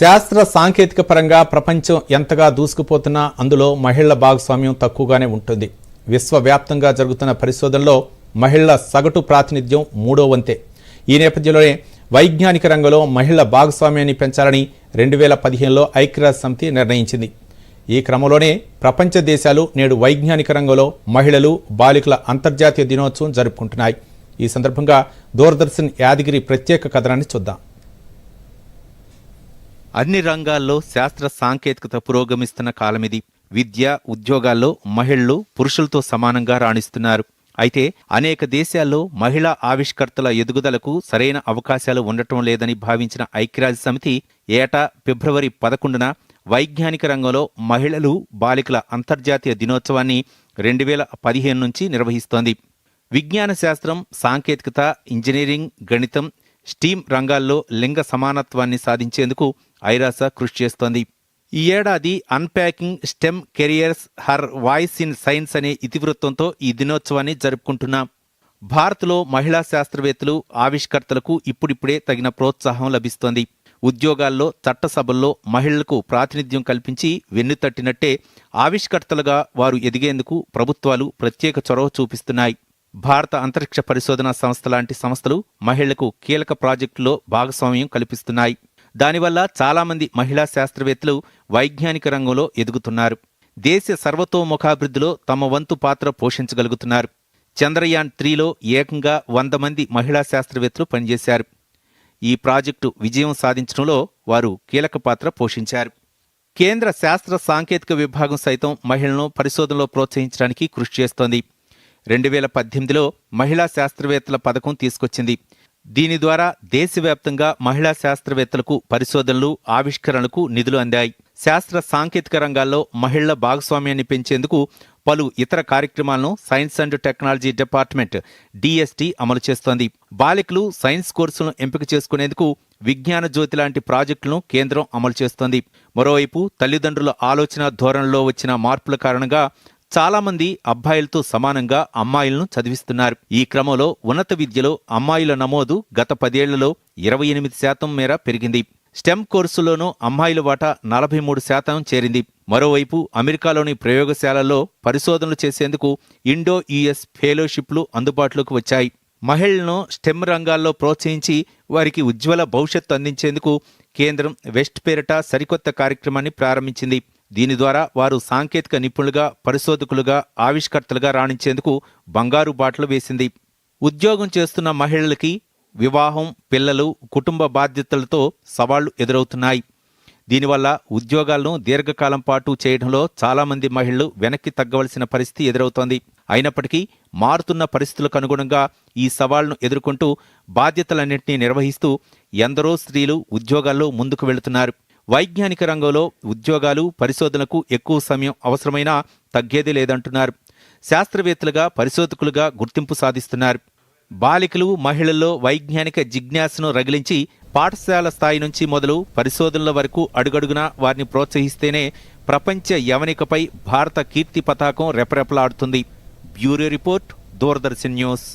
శాస్త్ర సాంకేతిక పరంగా ప్రపంచం ఎంతగా దూసుకుపోతున్నా అందులో మహిళల భాగస్వామ్యం తక్కువగానే ఉంటుంది. విశ్వవ్యాప్తంగా జరుగుతున్న పరిశోధనలో మహిళల సగటు ప్రాతినిధ్యం మూడో వంతే. ఈ నేపథ్యంలోనే వైజ్ఞానిక రంగంలో మహిళల భాగస్వామ్యాన్ని పెంచాలని రెండు వేల పదిహేనులో ఐక్యరాజ్య సమితి నిర్ణయించింది. ఈ క్రమంలోనే ప్రపంచ దేశాలు నేడు వైజ్ఞానిక రంగంలో మహిళలు బాలికల అంతర్జాతీయ దినోత్సవం జరుపుకుంటున్నాయి. ఈ సందర్భంగా దూరదర్శన్ యాదగిరి ప్రత్యేక కథనాన్ని చూద్దాం. అన్ని రంగాల్లో శాస్త్ర సాంకేతికత పురోగమిస్తున్న కాలమిది. విద్య ఉద్యోగాల్లో మహిళలు పురుషులతో సమానంగా రాణిస్తున్నారు. అయితే అనేక దేశాల్లో మహిళా ఆవిష్కర్తల ఎదుగుదలకు సరైన అవకాశాలు ఉండటం లేదని భావించిన ఐక్యరాజ్య సమితి ఏటా ఫిబ్రవరి పదకొండున వైజ్ఞానిక రంగంలో మహిళలు బాలికల అంతర్జాతీయ దినోత్సవాన్ని రెండు వేల పదిహేను నుంచి నిర్వహిస్తోంది. విజ్ఞాన శాస్త్రం సాంకేతికత ఇంజనీరింగ్ గణితం స్టీమ్ రంగాల్లో లింగ సమానత్వాన్ని సాధించేందుకు ఐరాస కృషి చేస్తోంది. ఈ ఏడాది unpacking STEM careers her voice in science అనే ఇతివృత్తంతో ఈ దినోత్సవాన్ని జరుపుకుంటున్నాం. భారత్లో మహిళా శాస్త్రవేత్తలు ఆవిష్కర్తలకు ఇప్పుడిప్పుడే తగిన ప్రోత్సాహం లభిస్తోంది. ఉద్యోగాల్లో చట్టసభల్లో మహిళలకు ప్రాతినిధ్యం కల్పించి వెన్నుతట్టినట్టే ఆవిష్కర్తలుగా వారు ఎదిగేందుకు ప్రభుత్వాలు ప్రత్యేక చొరవ చూపిస్తున్నాయి. భారత అంతరిక్ష పరిశోధన సంస్థ లాంటి సంస్థలు మహిళలకు కీలక ప్రాజెక్టులో భాగస్వామ్యం కల్పిస్తున్నాయి. దానివల్ల చాలామంది మహిళా శాస్త్రవేత్తలు వైజ్ఞానిక రంగంలో ఎదుగుతున్నారు. దేశ సర్వతోముఖాభివృద్ధిలో తమ వంతు పాత్ర పోషించగలుగుతున్నారు. చంద్రయాన్ త్రీలో ఏకంగా వంద మంది మహిళా శాస్త్రవేత్తలు పనిచేశారు. ఈ ప్రాజెక్టు విజయం సాధించడంలో వారు కీలక పాత్ర పోషించారు. కేంద్ర శాస్త్ర సాంకేతిక విభాగం సైతం మహిళలను పరిశోధనలో ప్రోత్సహించడానికి కృషి చేస్తోంది. రెండు వేల పద్దెనిమిదిలో మహిళా శాస్త్రవేత్తల పథకం తీసుకొచ్చింది. దీని ద్వారా దేశవ్యాప్తంగా మహిళా శాస్త్రవేత్తలకు పరిశోధనలు ఆవిష్కరణలకు నిధులు అందాయి. శాస్త్ర సాంకేతిక రంగాల్లో మహిళల భాగస్వామ్యాన్ని పెంచేందుకు పలు ఇతర కార్యక్రమాలను science and technology department DST అమలు చేస్తోంది. బాలికలు సైన్స్ కోర్సులను ఎంపిక చేసుకునేందుకు విజ్ఞాన జ్యోతి లాంటి ప్రాజెక్టులను కేంద్రం అమలు చేస్తోంది. మరోవైపు తల్లిదండ్రుల ఆలోచన ధోరణిలో వచ్చిన మార్పుల కారణంగా చాలామంది అబ్బాయిలతో సమానంగా అమ్మాయిలను చదివిస్తున్నారు. ఈ క్రమంలో ఉన్నత విద్యలో అమ్మాయిల నమోదు గత పదేళ్ళలో ఇరవై ఎనిమిది శాతం మేర పెరిగింది. స్టెమ్ కోర్సులోనూ అమ్మాయిల వాటా నలభై మూడు శాతం చేరింది. మరోవైపు అమెరికాలోని ప్రయోగశాలల్లో పరిశోధనలు చేసేందుకు ఇండో యుఎస్ ఫెలోషిప్లు అందుబాటులోకి వచ్చాయి. మహిళలను స్టెమ్ రంగాల్లో ప్రోత్సహించి వారికి ఉజ్వల భవిష్యత్తు అందించేందుకు కేంద్రం వెస్ట్ పేరిట సరికొత్త కార్యక్రమాన్ని ప్రారంభించింది. దీని ద్వారా వారు సాంకేతిక నిపుణులుగా పరిశోధకులుగా ఆవిష్కర్తలుగా రాణించేందుకు బంగారు బాటలు వేసింది. ఉద్యోగం చేస్తున్న మహిళలకి వివాహం పిల్లలు కుటుంబ బాధ్యతలతో సవాళ్ళు ఎదురవుతున్నాయి. దీనివల్ల ఉద్యోగాలను దీర్ఘకాలం పాటు చేయడంలో చాలామంది మహిళలు వెనక్కి తగ్గవలసిన పరిస్థితి ఎదురవుతోంది. అయినప్పటికీ మారుతున్న పరిస్థితులకు అనుగుణంగా ఈ సవాళ్ళను ఎదుర్కొంటూ బాధ్యతలన్నింటినీ నిర్వహిస్తూ ఎందరో స్త్రీలు ఉద్యోగాల్లో ముందుకు వెళుతున్నారు. వైజ్ఞానిక రంగంలో ఉద్యోగాలు పరిశోధనకు ఎక్కువ సమయం అవసరమైనా తగ్గేది లేదంటున్నారు. శాస్త్రవేత్తలుగా పరిశోధకులుగా గుర్తింపు సాధిస్తున్నారు. బాలికలు మహిళల్లో వైజ్ఞానిక జిజ్ఞాసను రగిలించి పాఠశాల స్థాయి నుంచి మొదలు పరిశోధనల వరకు అడుగడుగునా వారిని ప్రోత్సహిస్తేనే ప్రపంచ యవనికపై భారత కీర్తి పతాకం రెపరెపలాడుతుంది. Bureau report Doordarshan news.